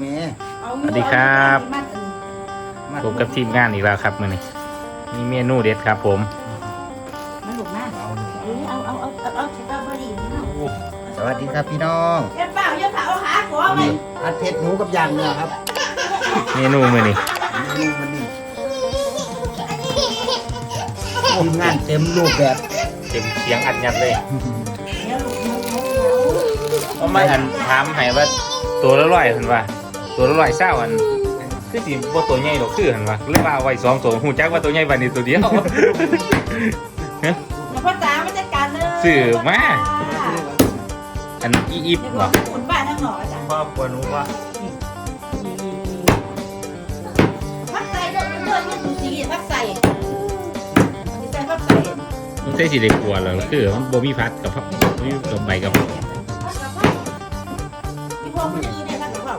แม่สวัสดีครับพบกับทีมงานอีกแล้วครับมื่อนี้มีเมนูเด็ดครับ ผมมันหลุดมากเอาเอาเอาเอาเอาเอาสตรอเบอรี่นี่เนาะสวัสดีครับพี่น้องอย่าเปล่าอย่าเปล่าเอาหาหัวไปอัดเผ็ดหมูกับยางเนื้อครับ เมนูมื่อนี้เมนูวันนี้ทีมงานเต็มรูปแบบเต็มเสียงอัดยัดเลยเดี๋ยวลูกมึงเขาเพราะไม่อันถามให้ว่าตัวละร้อยเห็นว่า ตัวละร้อยเศร้าอันคือสิบ่ตัวใหญ่หรอกคือเห็นว่าเลยว่าเอาไว้สองตัวหูจักว่าตัวใหญ่บัดนี้ตัวเดียวเดี๋ยวพ่อจ๋ามาจัดการเลยสื่อมาอันอีอีบเดี๋ยวบ่บอกขุนบ้านทั้งหน่อจ้ะพ่อปวหนูว่าพักใส่เดินเดินยืดดูสีพักใส่ใส่พักใส่มันใช่สิได้กลัวเหรอคือมันบ่มีพัดกับพับบ่มีกับใบกับพักกับพักพี่พ่อมันยืนได้พักกับเขา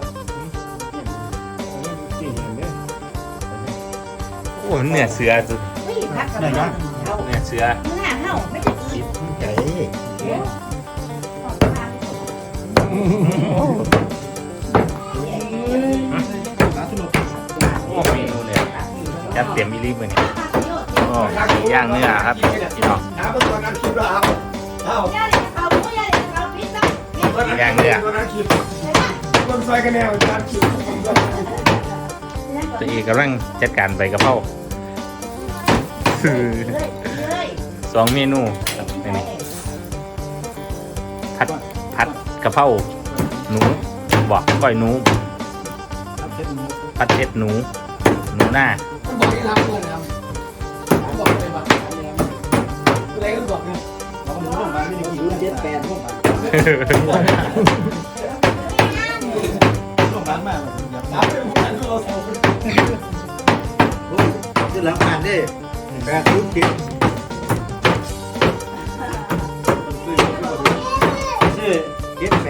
โอ้เนื้อเสือสุดเฮ้ยพักกับเขาเขาเนื้อเสือเนื้อเห่าไม่จะกินใจเดี๋ยวของทางโอ้เมนูเนี่ยจัดเต็มอีรีบเลยนี่โอ้ย่างเนื้อครับพี่น้องถามเมื่อก่อนนั้นคลิปเราเอาเอาย่าเด็กเขาผู้ย่าเด็กเขาพิษต้องพิษย่างเนื้อตัวนั้นคลิปคนซอยกันแนวจานคลิปตัวเอกกำลังจัดการใบกะเพราคือเลยเลย สองเมนูครับนี่ผัดผัดกะเพราหนูบอกก้อยหนูผัดเผ็ดหนู หนูหน้ามันบอกให้รับเพื่อนนะครับผมบอกเลยว่าอะไรก็บอกนะบอกหนูลงมาไม่ได้กินรูเจ็ดแปดพวกมันลงมามาอย่ารับเลยมันเราสองคนคือหลังผ่านได้แปดรูเจ็ดชื่อเจ็ดแปดครับแปดรูเนาะข้อมูลเลยเกิดเมื่อไหร่เลยวะพูด ให้มันเป็นตัวเยี่ยมไป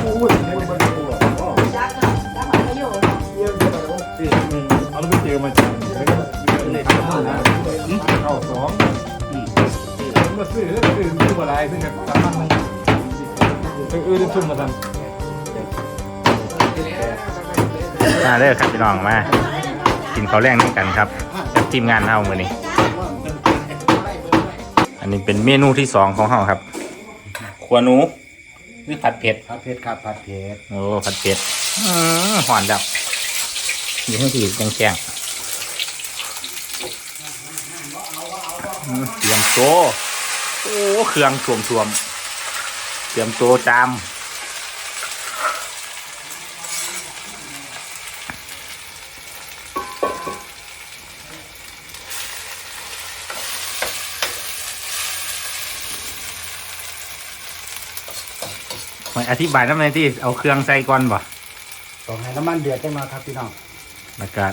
โอ้ชื่อหนึ่งเอาลูกเจอมาจากแล้วก็เลยทำนะเข้าสองมาซื้อซื้อซื้ออะไรซื้อกันตามมันเออจะชุ่มมาทำมาเด้อครับพี่น้องมากินข้าวแรงด้วยกันครับกับทีมงานเฮามื้อนี้ อันนี้เป็นเมนูที่สองของเฮาครับขัวหนูหรือผัดเผ็ด ผัดเผ็ดครับผัดเผ็ดโอ้ผัดเผ็ดอื้อหอนดับอยู่ข้างที่แกงๆอื้อเตรียมโตโอ้เครื่องสวมๆ เตรียมโตะจามไม่อธิบายน้ำในที่เอาเครื่องใส่ก่อนบ่ต้องให้น้ำมันเดือดได้มาครับพี่น้องแล้วก็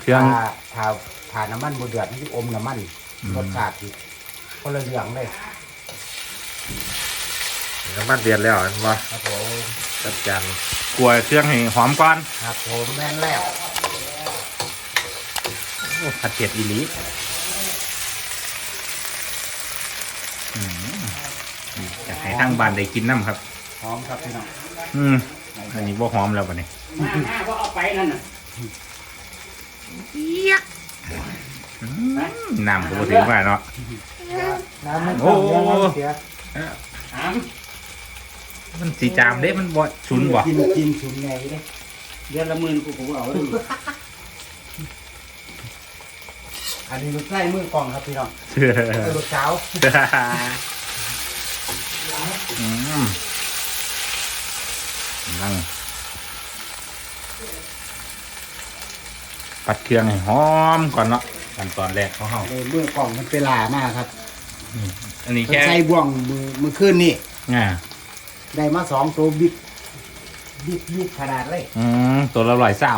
เครื่องถ้าถ้าถ้าน้ำมันบ่เดือดมันจะอมน้ำมันอืมรสชาติที่คนละเรื่องเลย น้ำมันเดือดแล้วเห็นบ่ครับผมจัดจานกลัวเครื่องให้หอมก่อนครับผมแม่นแล้วโอ้ผัดเผ็ดอีหลีอืมอยากให้ทางบ้านได้กินน้ำครับหอมครับพี่น้องอืมอันนี้บ่หอมแล้วปะเนี่ยว่าเอาไปนั่นน่ะอืมน้ำก็บ่ถึงว่าเนาะน้ำมันโอ้ต้องเยอะน้ำเสีย มันสีจามเด้ มันบ่ชุนบ่กินกินชุนไงเด้เดือนละหมื่นกูผมเอาเลยอันนี้ลูกไส้มือกล่องครับพี่น้องลูกสาวอืมนั่งปัดเครื่องให้หอมก่อนเนาะขั้นตอนแรกของเฮาเลยมือกล่องมันเป็นลามากครับ อันนี้เพิ่นแค่ใส่บ่วงมือมือขึ้นนี่อ่า ได้มาสองตัวบิ๊กบิ๊กบิ๊กขนาดเลยอืมตัวละร้อยเศร้า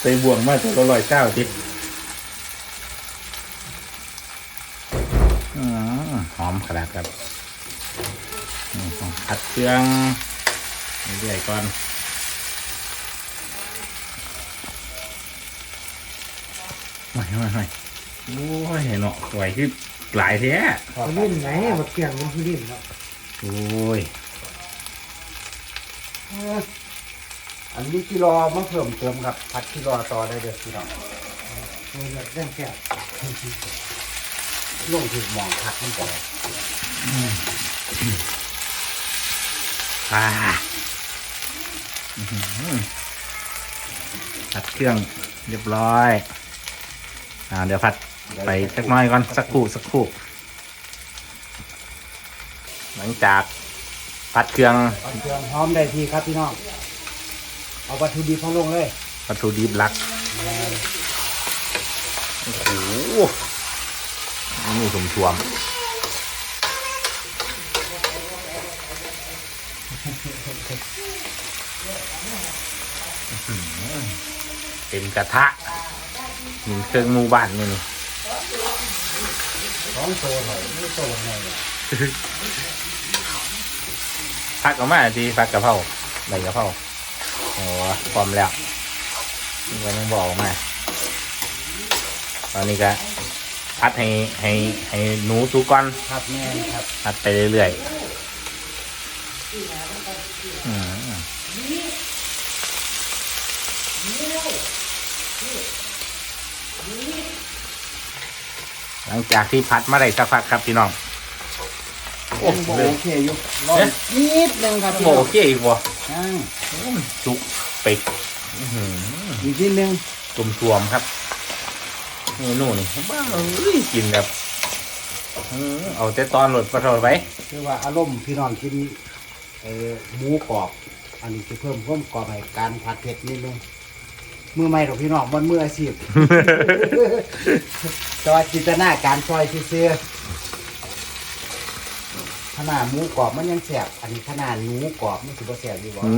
ไปบ่วงมาตัวละร้อยเศร้าจิอืมหอมขนาดครับนี่ต้องผัดเครื่องเรื่อยๆก่อนไม่ไม่ไม่โอ้ยเนาะไหวคือ หลายแท้สุรินทร์ไหนมาเกี่ยงมันสุรินทร์เนาะโอ้ยอันนี้กิโลมาเพิ่มเติมครับผัดกิโลต่อได้เด้อพี่น้องโอ้ยเรื่องแค่ลงถึงหมองผักมันก่อนอ่าอื้อหือผัดเครื่องเรียบร้อย อ่า เดี๋ยวผัด ไปสักหน้อยก่อนสักครู่สักครู่ หลังจากผัดเครื่องเอาเครื่องหอมได้ทีครับพี่น้อง เอาวัตถุดิบเขาลงเลยวัตถุดิบหลักโอ้โหนี่สมชวมอื้อหือเต็มกระทะมีเครื่องหมูบ้านนี่นี่ส องโตหน่อยไม่โตหน่อยพักออกมาทีพักกะเพราใบกะเพราโอ้พร้อมแล้วนี่ก็ยังบอกออกมาตอนนี้ก็พัดให้ให้ให้หนูสุกก่อนครับแม่นครับพัดไปเรื่อยๆอืม หลังจากที่พัดมาได้สักพักครับพี่น้องโอ้ยังโหบ่โอเคอยู่รอนิดนึงครับพี่โอน้องเคอีกบ่อ่าจุกเป็ดอื้อหืออีกนิดนึงตุ่มตวมๆครับเมนูนี่บ้าเอ้ยกินแบบอื้อเอาแต่ตอนหลดปลาทอดไว้คือว่าอารมณ์พี่น้องกินเอ่อหมูกรอบ อันนี้จะเพิ่มความกรอบให้การผัดเผ็ดนิดนึง มือใหม่ของพี่น้องมันมืออาชีพ แต่ว่าจินตนาการซอยซื่อๆขนาดหมูกรอบมันยังแสบอันนี้ขนาดหนูกรอบมันถือว่าแสบอยู่บ่อื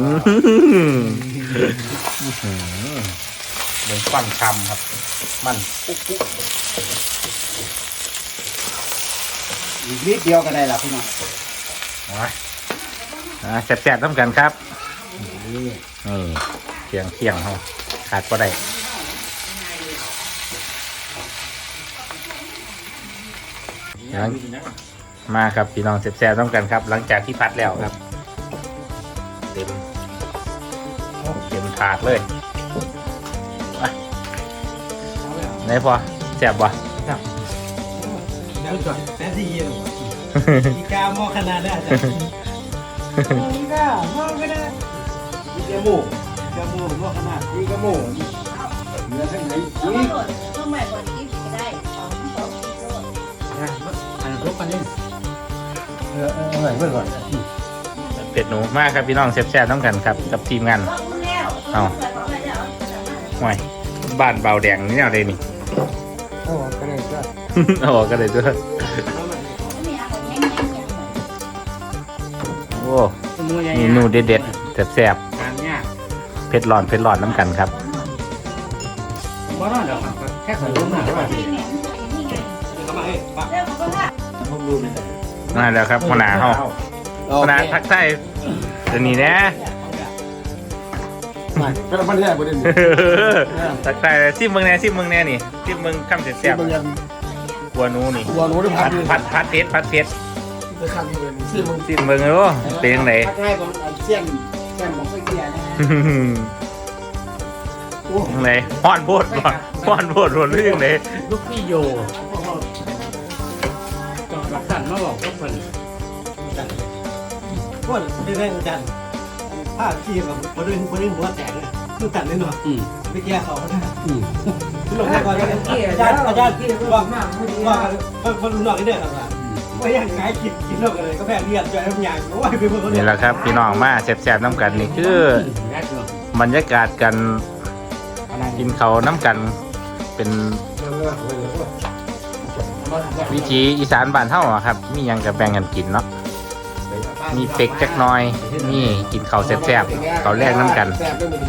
มเหมือนควันคำครับ มันปุ๊กปุ๊กอีกนิดเดียวก็ได้ละพี่น้องเอามาอ่าแซ่บๆต้องกันครับนี่นี่เคียงเคียงเขา ขาดก็ได้หลังมาครับพี่น้องแซ่บๆต้องกันครับ หลังจากที่พัดแล้วครับ เต็มเต็มถาดเลยไปไหนพอแซ่บวะแต่ดีอยู่อีกาหม้อขนาดนั้นอาจารย์อีกาหม้อก็ได้อีกาหมู อีกาหมูหม้อขนาดอีกาหมูเนื้อทั้งไหนต้อีองกโหลดต้องใหม่กว่านี้ก็ได้สองสองโลดอันรบกันนี่เออเออเออเมื่อก่อนเป็ดหนูมากครับพี่น้องแซ่บๆต้องกันครับ กับทีมงานว่าอุ้นแล้วเอาห่วยบ้านเบาแดงนี่แนวใดนี่ โอ้ก็ได้ก็เอาออกกันเลยด้วยโอ้เมนูเด็ดๆแซ่บๆ เผ็ดร้อนเผ็ดร้อนน้ำกันครับบ่น่าเดี๋ยวแค่ขอรู้หน่อยว่าพี่ทำไมปักผมรู้เลยมาแล้วครับหัวหน้าเฮาหัวหน้าทักทายตัวนี้นะไม่เป็นพันแรกประเด็นทักทายซิมเมืองแน่ซิมเมืองแน่นี่ซิมเมืองคำแซ่บมันยังๆกัวหนูนี่ตัวโน้ตพัพัดดพัดพัดเผ็ดพัดเผ็ดจะทำเป็นที่มึงซิมเมืองเลยโอ้เป็นยังไงถ้าให้ผมเสี้ยน เสี้ยนผมไม่เกลียดนะยังไงฮ้อนโพดบ่ฮ้อนโพดโดนหรือยังไงลูกพี่โยจอดหลักฐานมาบอกก็เป็นก็ได้ได้อาจารย์ผ้าขี้กับคนนึงคนนึงหัวแตกเลยคือกันเลยเนาะไปแก้เขาเนี่ยคือลงแรกก่อนเลยอาจารย์อาจารย์บอกมากว่าคนคนนอกนี่เด้อครับ ว่าอย่างไงกินกินนอกเลยก็แพ้เรียนใจทุกอย่างโอ้ยไปเบิ่งเขานี่เนี่ยแหละครับพี่น้องมาแซ่บๆน้ำกันนี่คือ บรรยากาศกันกินเขาวน้ำกันเป็นวิถีอีสานบ้านเท่าอะครับ มีหยังกับแบ่งกันกินเนาะมีเป็กจักหน้อยนี่กินข้าวแซ่บๆข้าวแรกน้ำกันแซ่บได้หมด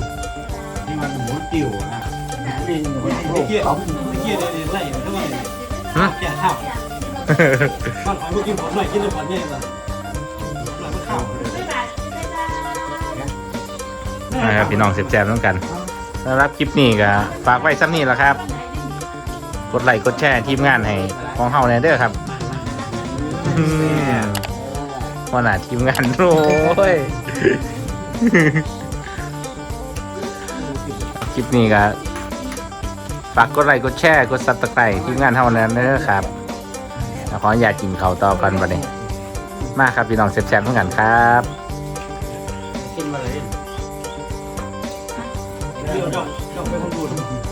ที่มันหมูติ๋วนะลิงไปเกี่ยวไปเกี่ยวได้ไรทั้งวันแก่ข้าว บ้านของลูกกินผมหน่อยกินเลยผมเนี่ยแบบหลังข้าวนะครับพี่น้องแซ่บๆน้ำกันสำหรับคลิปนี้ก็ฝากไว้ซ้ำนี้แหละครับ กดไลค์กดแชร์ทีมงานให้ของเฮาแน่เด้อครับอืมหัวหน้าทีมงานโอ้ยคลิปนี้ก็ฝากกดไลค์กดแชร์กดซับสไครต์ทีมงานเฮาแน่เด้อครับ แล้วขออยากกินข้าวต่อกันบัดนี้ มาครับพี่น้องแซ่บๆเหมือนกันครับกินมาเลยเดี๋ยวเจ้าเจ้าเป็นคนดู